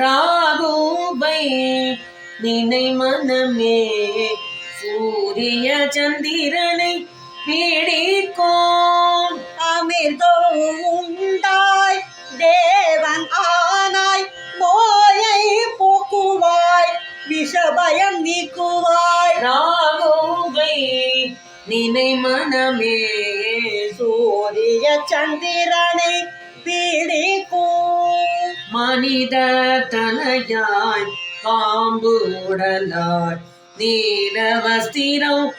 ராகுவை நினை மனமே சூரிய சந்திரனை பீடிக்கோம். அமிர்தோ உண்டாய் தேவன் ஆனாய் நோயை போக்குவாய் விஷபயம் நீக்குவாய். ராகுவை நினை மனமே சூரிய சந்திரனை மனித தலையாய் பாம்பு உடலாய் நீல வஸ்திரம்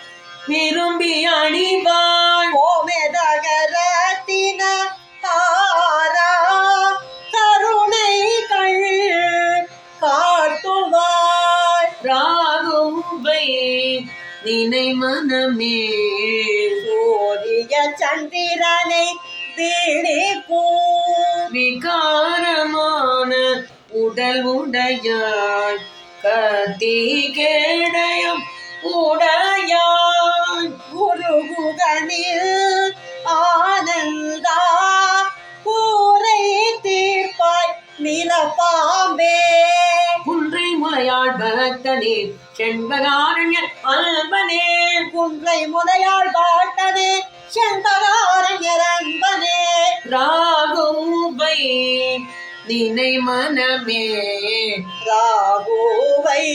விரும்பி அணிவாய். கோமெதகரத்தின தாரா கருணை கண் காட்டுவாய். ராகுவை நினை மனமே. சூரிய சந்திரனை பீடிக்கும் விகா உடல் உடையாய் கத்தி கேடயம் உடையாய் குருகுகனில் ஆனந்தா கூரை தீர்ப்பாய் நிலப்பாம்பே. குன்றை முளையாள் பக்தனே செண்பகாரண்ய அல்பனே. குன்றை முதையாள் பாட்டனே செந்தகாரண்யரன்பனே ராகுவை நினை மனமே ராகுவை